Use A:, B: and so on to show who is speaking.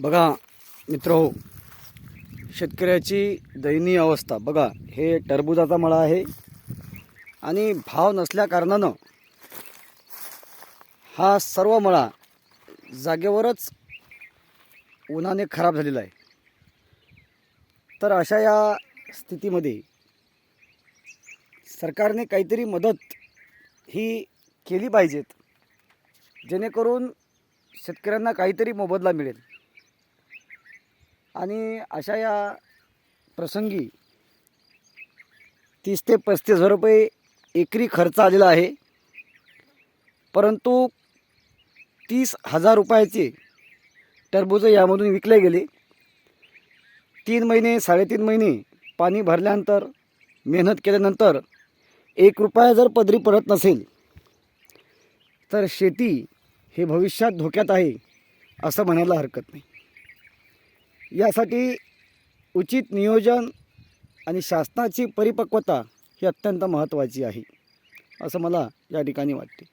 A: बघा मित्र शेतकऱ्याची दयनीय अवस्था. बघा हे टरबुजाचा मळा आहे आणि भाव नसल्या कारणानं हा सर्व मळा जागेवरच उन्हाने खराब झालेला आहे. तर अशा या स्थितीमध्ये सरकारने काहीतरी मदत ही केली पाहिजेत जेणेकरून शेतकऱ्यांना काहीतरी मोबदला मिळेल. आणि अशा या प्रसंगी तीस ते पस्तीस हजार रुपये एकरी खर्च आलेला आहे. परंतु तीस हजार रुपयाचे टरबूज यामधून विकले गेले. तीन महिने साडेतीन महिने पाणी भरल्यानंतर मेहनत केल्यानंतर एक रुपया जर पदरी पडत नसेल तर शेती हे भविष्यात धोक्यात आहे असं म्हणायला हरकत नाही. यासाठी उचित नियोजन आणि शासनाची परिपक्वता ही अत्यंत महत्त्वाची आहे असं मला या ठिकाणी वाटते.